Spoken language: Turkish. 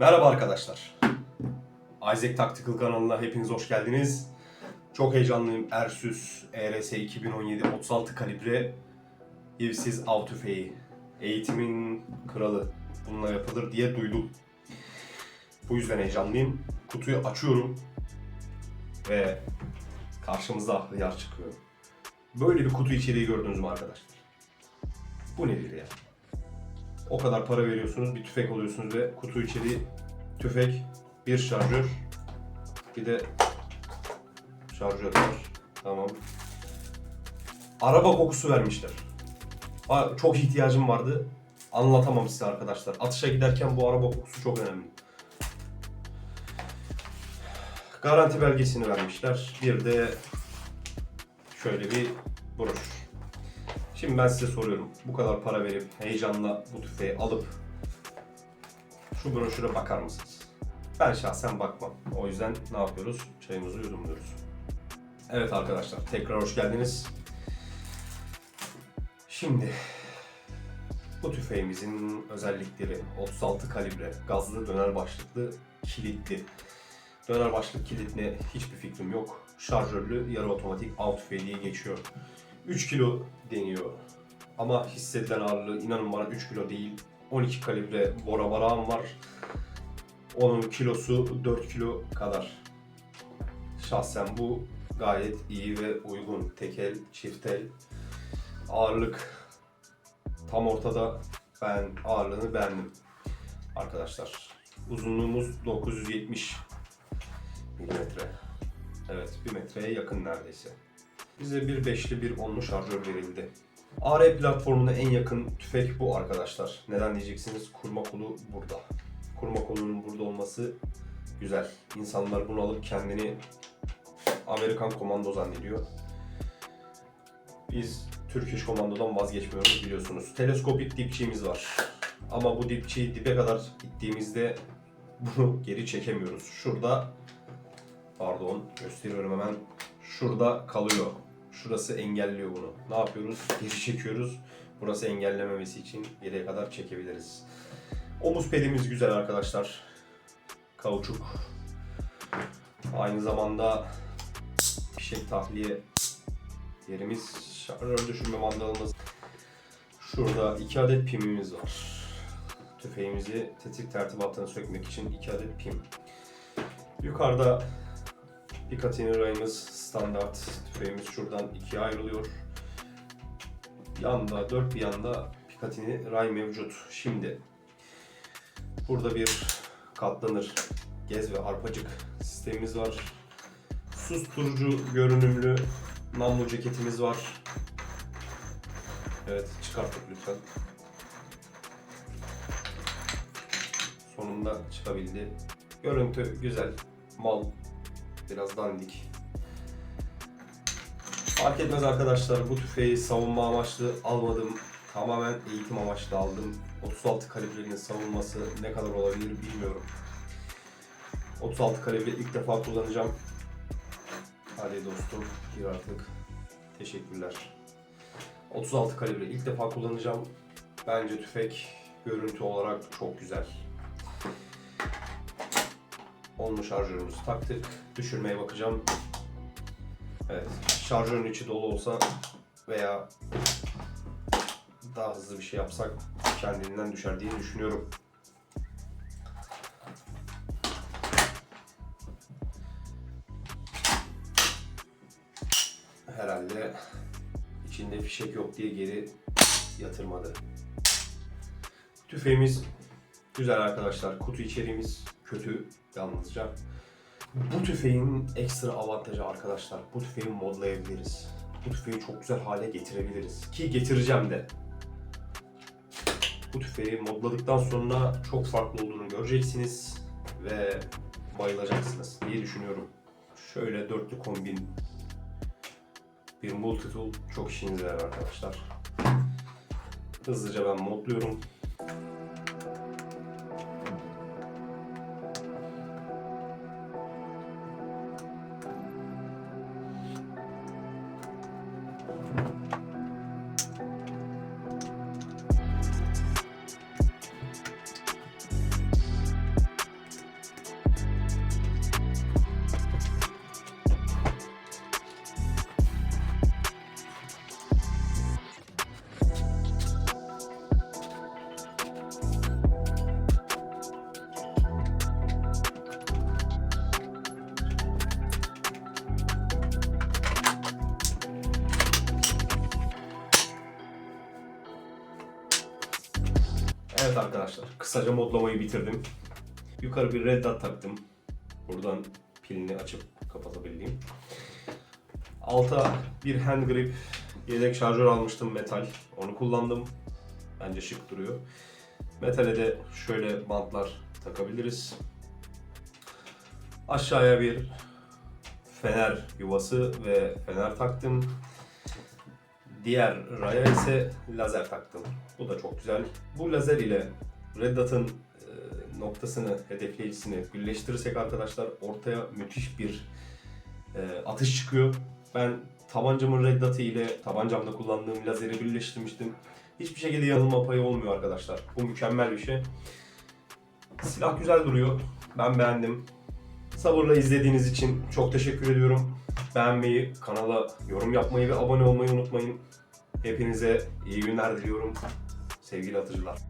Merhaba arkadaşlar. Isaac Tactical kanalına hepiniz hoş geldiniz. Çok heyecanlıyım. Ersüs ERS 2017 36 kalibre evsiz av tüfeği. Eğitimin kralı. Bununla yapılır diye duydum. Bu yüzden heyecanlıyım. Kutuyu açıyorum. Ve karşımıza hıyar çıkıyor. Böyle bir kutu içeriği gördünüz mü arkadaşlar? Bu nedir ya? O kadar para veriyorsunuz, bir tüfek alıyorsunuz ve kutu içeriği tüfek, bir şarjör, bir de şarjör var. Tamam. Araba kokusu vermişler. Çok ihtiyacım vardı. Anlatamam size arkadaşlar. Atışa giderken bu araba kokusu çok önemli. Garanti belgesini vermişler. Bir de şöyle bir broşür. Şimdi ben size soruyorum. Bu kadar para verip heyecanla bu tüfeği alıp şu broşüre bakar mısınız? Ben şahsen bakmam. O yüzden ne yapıyoruz? Çayımızı yudumluyoruz. Evet arkadaşlar tekrar hoş geldiniz. Şimdi bu tüfeğimizin özellikleri 36 kalibre gazlı döner başlıklı kilitli. Döner başlık kilitli hiçbir fikrim yok. Şarjörlü yarı otomatik av tüfeği diye geçiyor. 3 kilo deniyor. Ama hissedilen ağırlığı inanın bana 3 kilo değil. 12 kalibre bora barağım var. Onun kilosu 4 kilo kadar. Şahsen bu gayet iyi ve uygun. Tekel, çiftel, ağırlık tam ortada. Ben ağırlığını beğendim. Arkadaşlar uzunluğumuz 970 milimetre. Evet, 1 metreye yakın neredeyse. Bize bir beşli bir onlu şarjör verildi. AR platformuna en yakın tüfek bu arkadaşlar. Neden diyeceksiniz? Kurma kolu burada. Kurma kolunun burada olması güzel. İnsanlar bunu alıp kendini Amerikan komando zannediyor. Biz Türk Komando'dan vazgeçmiyoruz biliyorsunuz. Teleskopik dipçiğimiz var. Ama bu dipçiyi dibe kadar ittiğimizde bunu geri çekemiyoruz. Şurada pardon gösteriyorum hemen. Şurada kalıyor. Şurası engelliyor bunu. Ne yapıyoruz? Geri çekiyoruz. Burası engellememesi için geriye kadar çekebiliriz. Omuz pedimiz güzel arkadaşlar. Kauçuk. Aynı zamanda fişek tahliye yerimiz. Şarjör düşürme mandalımız. Şurada iki adet pimimiz var. Tüfeğimizi tetik tertibatını sökmek için iki adet pim. Yukarıda Picatinny rayımız standart tüfeğimiz şuradan ikiye ayrılıyor. Yanda, dört bir yanda Picatinny ray mevcut. Şimdi burada bir katlanır gez ve arpacık sistemimiz var. Susturucu görünümlü namlu ceketimiz var. Evet çıkarttık lütfen. Sonunda çıkabildi. Görüntü güzel. Mal biraz dandik. Fark etmez arkadaşlar bu tüfeği savunma amaçlı almadım. Tamamen eğitim amaçlı aldım. 36 kalibrenin savunması ne kadar olabilir bilmiyorum. 36 kalibre ilk defa kullanacağım. Hadi dostum gir artık. Teşekkürler. 36 kalibre ilk defa kullanacağım. Bence tüfek görüntü olarak çok güzel. Onlu şarjörümüzü taktık. Düşürmeye bakacağım. Evet. Şarjörün içi dolu olsa veya daha hızlı bir şey yapsak kendinden düşer diye düşünüyorum. Herhalde içinde fişek yok diye geri yatırmadı. Tüfeğimiz güzel arkadaşlar. Kutu içeriğimiz kötü yalnızca. Bu tüfeğin ekstra avantajı arkadaşlar. Bu tüfeği modlayabiliriz. Bu tüfeği çok güzel hale getirebiliriz. Ki getireceğim de. Bu tüfeği modladıktan sonra çok farklı olduğunu göreceksiniz. Ve bayılacaksınız diye düşünüyorum. Şöyle dörtlü kombin bir multi tool çok işinize yarar arkadaşlar. Hızlıca ben modluyorum. Arkadaşlar, kısaca modlamayı bitirdim. Yukarı bir red dot taktım. Buradan pilini açıp kapatabildiğim. Alta bir hand grip, yedek şarjör almıştım metal. Onu kullandım. Bence şık duruyor. Metale de şöyle bantlar takabiliriz. Aşağıya bir fener yuvası ve fener taktım. Diğer raya ise lazer taktım. Bu da çok güzel. Bu lazer ile Red Dot'ın e, noktasını, hedefleyicisini birleştirirsek arkadaşlar ortaya müthiş bir e, atış çıkıyor. Ben tabancamın Red Dot'ı ile tabancamda kullandığım lazeri birleştirmiştim. Hiçbir şekilde yanılma payı olmuyor arkadaşlar. Bu mükemmel bir şey. Silah güzel duruyor. Ben beğendim. Sabırla izlediğiniz için çok teşekkür ediyorum. Beğenmeyi, kanala yorum yapmayı ve abone olmayı unutmayın. Hepinize iyi günler diliyorum. Sevgili atıcılar.